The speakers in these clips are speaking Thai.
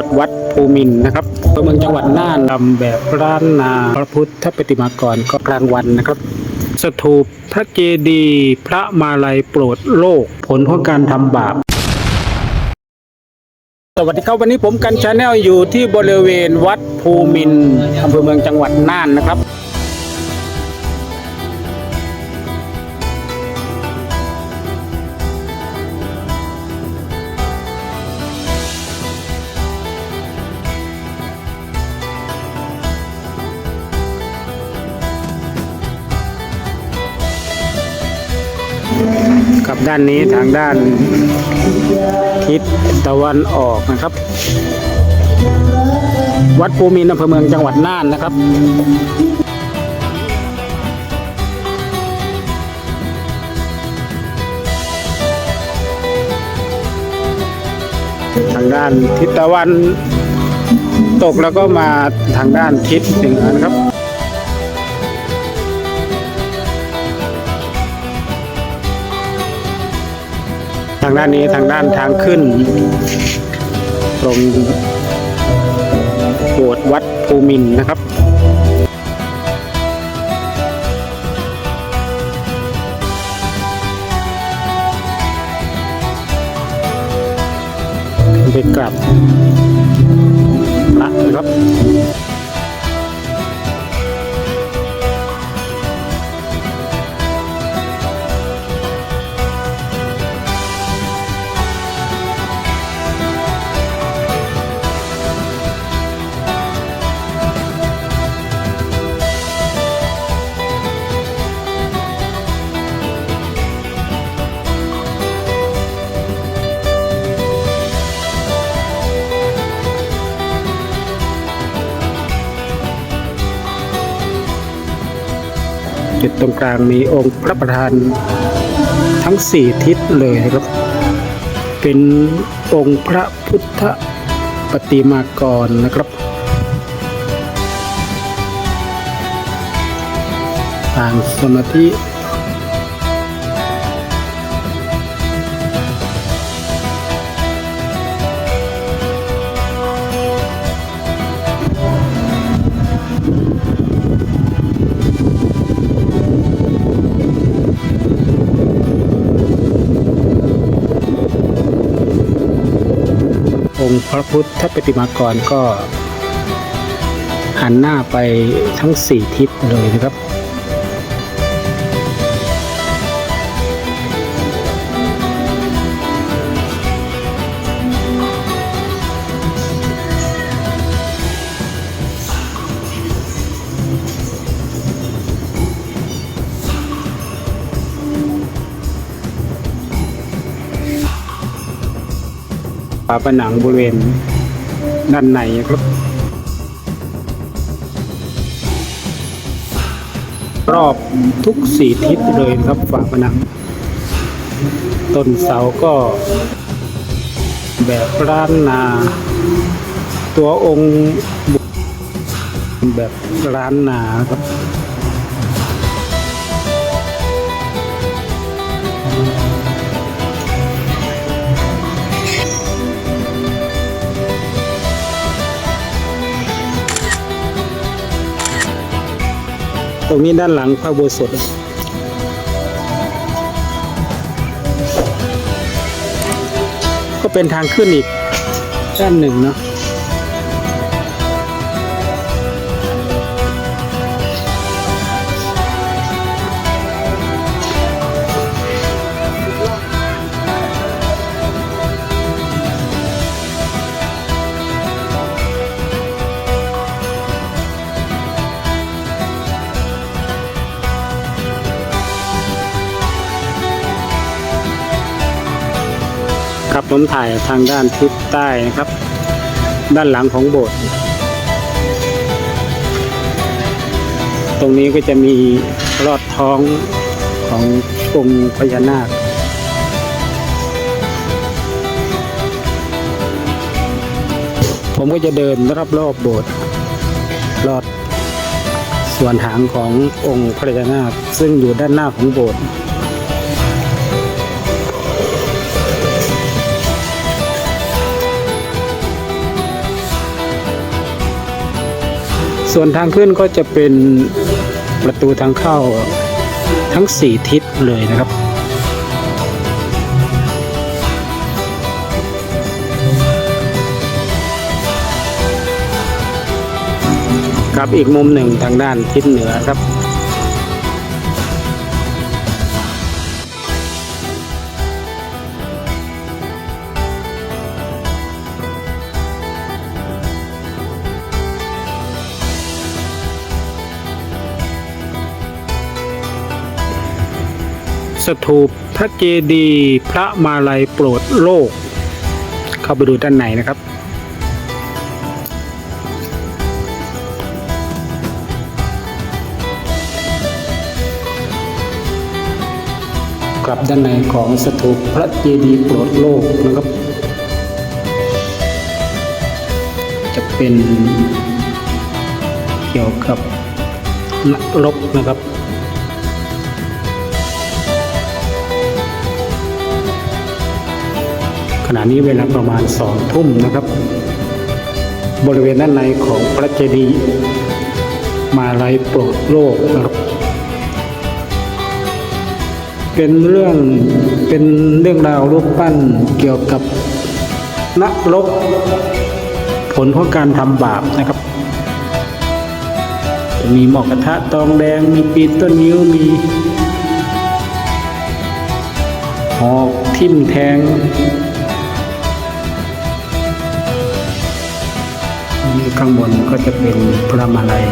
สถ์วัดภูมินนะครับอำเภอเมืองจังหวัดน่านลำแบบร้านนาพระพุทธปฏิมากรก็กลางวันนะครับ สถูปพระเจดีย์พระมาลัยโปรดโลกผลของการทำบาปสวัสดีครับวันนี้ผมกันชาแนลอยู่ที่บริเวณวัดภูมินอำเภอเมืองจังหวัดน่านนะครับ ด้านนี้ทางด้านทิศตะวันออกนะครับ วัดภูมินอำเภอเมืองจังหวัดน่านนะครับทางด้านทิศตะวันตกแล้วก็มาทางด้านทิศเหนือนะครับ ทางด้านนี้ทางด้านทางขึ้นตรงโบสถ์วัดภูมินนะครับไปกลับพระนะครับ จุดตรงกลางมีองค์พระประธานทั้งสี่ทิศเลยนะครับ เป็นองค์พระพุทธปฏิมากรนะครับต่างสมาธิ พระพุทธปฏิมากรก็หันหน้าไปทั้งสี่ทิศเลยนะครับาผนังบริเวณด้านในครับรอบทุกสี่ทิศเลยครับฝาผนัง ต้นเสาก็แบบร้านนา ตัวองค์แบบร้านนาครับ ตรงนี้ด้านหลังพระอุโบสถก็เป็นทางขึ้นอีกด้านหนึ่งเนาะ ครับ ผมถ่ายทางด้านทิศใต้นะครับ ด้านหลังของโบสถ์ตรงนี้ก็จะมีรอดท้องขององค์พญานาคผมก็จะเดินรอบรอบๆโบสถ์รอดส่วนหางขององค์พญานาคซึ่งอยู่ด้านหน้าของโบสถ์ ส่วนทางขึ้นก็จะเป็นประตูทางเข้าทั้งสี่ทิศเลยนะครับ กับอีกมุมหนึ่งทางด้านทิศเหนือครับ สถูปพระเจดีย์พระมาลัยโปรดโลก เข้าไปดูด้านในนะครับ กลับด้านในของสถูปพระเจดีย์โปรดโลกนะครับ จะเป็นเกี่ยวกับนักรบนะครับ ขณะนี้เวลาประมาณสองทุ่มนะครับ บริเวณด้านในของพระเจดีย์มาลัยโปรดโลกนะครับ เป็นเรื่องเป็นเรื่องราวรูปปั้นเกี่ยวกับนักรบผลของการทำบาปนะครับ มีหมอกกระทะตองแดง มีปีนต้นนิ้ว มีหอกทิ่มแทง ข้างบนก็จะเป็นพระมาลัย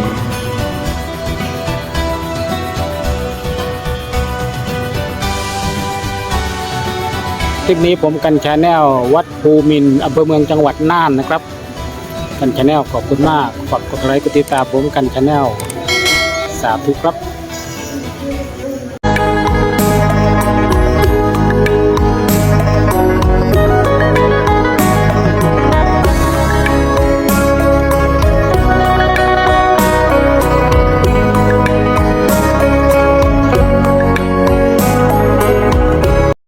คลิปนี้ผมกันชาแนลวัดภูมินอำเภอเมืองจังหวัดน่านนะครับ กันชาแนลขอบคุณมากฝากกดไลค์กดติดตามผมกันชาแนลสาธุครับ